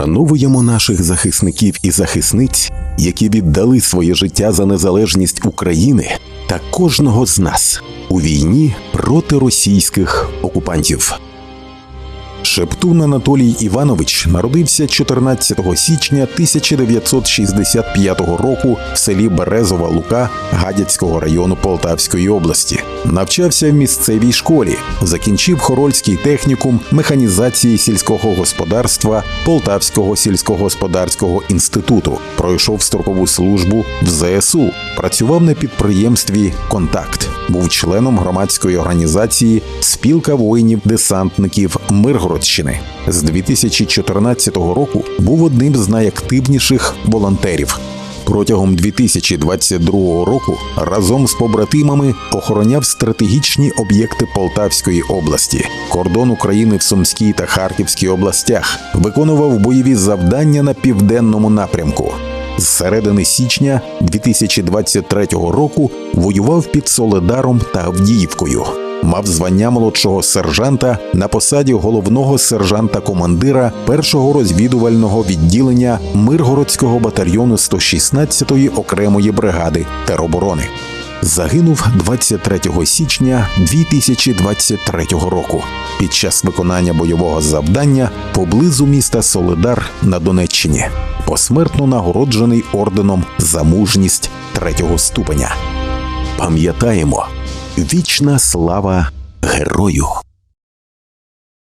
Вшановуємо наших захисників і захисниць, які віддали своє життя за незалежність України та кожного з нас у війні проти російських окупантів. Шептун Анатолій Іванович народився 14 січня 1965 року в селі Березова Лука Гадяцького району Полтавської області. Навчався в місцевій школі, закінчив Хорольський технікум механізації сільського господарства Полтавського сільськогосподарського інституту. Пройшов строкову службу в ЗСУ, працював на підприємстві Контакт. Був членом громадської організації Спілка воїнів-десантників Миргородщини. З 2014 року був одним з найактивніших волонтерів. Протягом 2022 року разом з побратимами охороняв стратегічні об'єкти Полтавської області, кордон України в Сумській та Харківській областях, виконував бойові завдання на південному напрямку. З середини січня 2023 року воював під Соледаром та Авдіївкою. Мав звання молодшого сержанта на посаді головного сержанта-командира першого розвідувального відділення Миргородського батальйону 116-ї окремої бригади тероборони. Загинув 23 січня 2023 року під час виконання бойового завдання поблизу міста Солидар на Донеччині, посмертно нагороджений орденом за мужність третього ступеня. Пам'ятаємо, вічна слава герою!